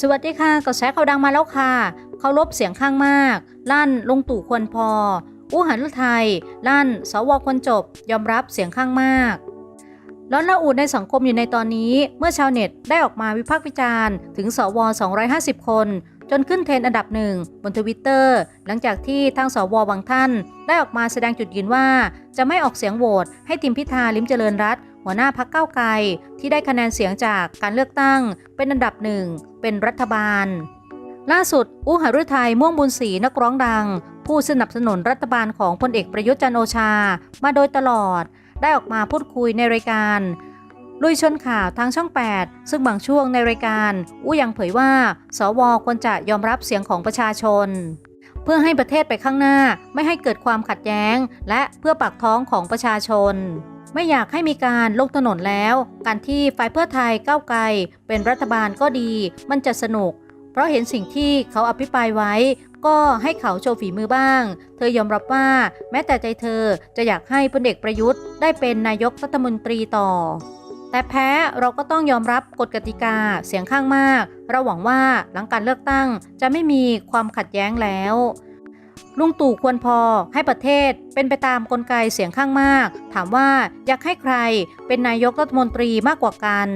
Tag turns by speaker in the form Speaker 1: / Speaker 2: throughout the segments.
Speaker 1: สวัสดีค่ะกระแสข่าวดังมาแล้วค่ะเคารพเสียงข้างมาก ลั่นลงตู่ควรพอ อู้หันฤทัยลั่นสวควรจบ ยอมรับเสียงข้างมากร้อนระอุในสังคมอยู่ในตอนนี้ เมื่อชาวเน็ตได้ออกมาวิพากษ์วิจารณ์ถึงสว 250 คน จนขึ้นเทรนด์อันดับหนึ่งบนทวิตเตอร์หลังจากที่ทางสวบางท่าน ได้ออกมาแสดงจุดยืนว่า จะไม่ออกเสียงโหวตให้ทีมพิธาลิมเจริญรัตน์ หัวหน้าพักเก้าไกลที่ได้คะแนนเสียงจากการเลือกตั้ง เป็นอันดับหนึ่งเป็นรัฐบาล ล่าสุดอู้หฤทัยม่วงบุญศรีนักร้องดัง ผู้สนับสนุนรัฐบาลของพลเอกประยุทธ์จันโอชา มาโดยตลอด ได้ออกมาพูดคุยในรายการลุยชนข่าวทางช่อง 8 ซึ่งบางช่วงในรายการอู้ยังเผยว่า สวควรจะยอมรับเสียงของประชาชน เพื่อให้ประเทศไปข้างหน้าไม่ให้เกิดความขัดแย้ง และเพื่อปากท้องของประชาชน ไม่อยากให้มีการลงถนนแล้ว การที่ฝ่ายเพื่อไทยก้าวไกลเป็นรัฐบาลก็ดี มันจะสนุก เพราะเห็นสิ่งที่เขาอภิปรายไว้ ก็ให้เขาโชว์ฝีมือบ้าง เธอยอมรับว่า แม้แต่ใจเธอจะอยากให้พลเอกประยุทธ์ได้เป็นนายกรัฐมนตรีต่อ แต่แพ้เราก็ต้องยอมรับกฎกติกาเสียงข้างมาก เราหวังว่าหลังการเลือกตั้งจะไม่มีความขัดแย้งแล้ว ลุงตู่ควรพอให้ประเทศเป็นไปตามกลไกเสียงข้างมาก ถามว่าอยากให้ใครเป็นนายกรัฐมนตรีมากกว่ากัน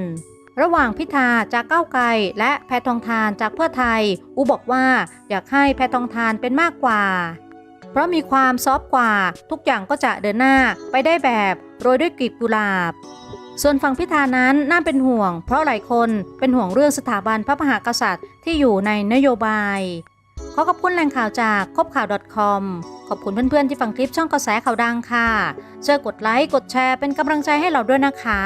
Speaker 1: ระหว่างพิธาจากก้าวไกลและแพทองทานจากเพื่อไทย อูบอกว่าอยากให้แพทองทานเป็นมากกว่า เพราะมีความซอฟกว่าทุกอย่างก็จะเดินหน้าไปได้แบบโรยด้วยกลีบกุหลาบส่วนฝั่งพิธานั้นน่าเป็นห่วง เพราะหลายคนเป็นห่วงเรื่องสถาบันพระมหากษัตริย์ที่อยู่ในนโยบาย ขอขอบคุณแหล่งข่าวจากคบข่าว .com ขอบคุณเพื่อนๆที่ฟังคลิปช่องกระแสข่าวดังค่ะ ช่วยกดไลค์ กดแชร์เป็นกำลังใจให้เราด้วยนะคะ